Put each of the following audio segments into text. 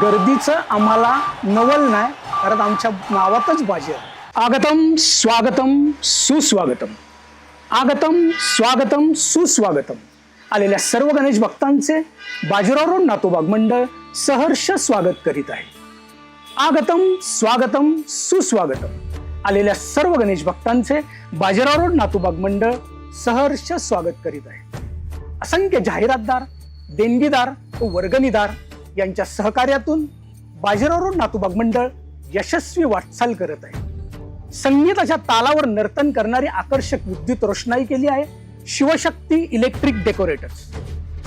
गर्दीचं आम्हाला नवल नाही कारण आमच्या नावातच बाजी आहे. आगतम स्वागतम सुस्वागतम. आगतम स्वागतम सुस्वागतम. आलेल्या सर्व गणेश भक्तांचे बाजीराव रोड नातोबाग मंडळ सहर्ष स्वागत करीत आहे. आगतम स्वागतम सुस्वागतम. आलेल्या सर्व गणेश भक्तांचे बाजीराव रोड नातोबाग मंडळ सहर्ष स्वागत करीत आहे. असंख्य जाहिरातदार देणगीदार व वर्गणीदार यांच्या सहकार्यातून बाजीराव नातूबाग मंडळ यशस्वी वाटचाल करत आहे. संगीताच्या तालावर नर्तन करणारी आकर्षक विद्युत रोषणाई केली आहे. Shivshakti electric decorators.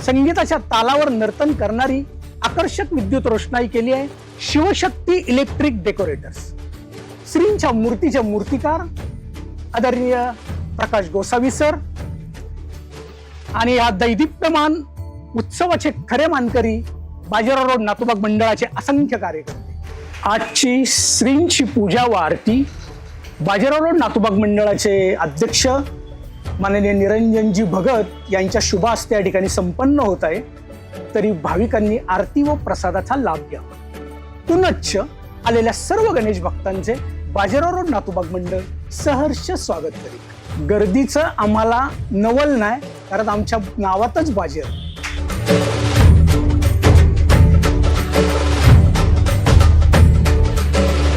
संगीताच्या तालावर नर्तन करणारी आकर्षक विद्युत रोषणाई केली आहे. Shivshakti electric decorators. श्रींच्या मूर्तीचे मूर्तिकार आदरणीय प्रकाश गोसावी सर आणि या दैदिप्यमान उत्सवाचे खरे मानकरी बाजीराव रोड नातोबाग मंडळाचे असंख्य कार्यकर्ते. आजची श्रींची पूजा व आरती बाजीराव रोड नातोबाग मंडळाचे अध्यक्ष माननीय निरंजनजी भगत यांच्या शुभ हस्ते या ठिकाणी संपन्न होत आहे. तरी भाविकांनी आरती व प्रसादाचा लाभ घ्यावा. पुनच्च आलेल्या सर्व गणेश भक्तांचे बाजीराव रोड नातूबाग मंडळ सहर्ष स्वागत करीत गर्दीचं आम्हाला नवल नाही कारण आमच्या नावातच बाजीराव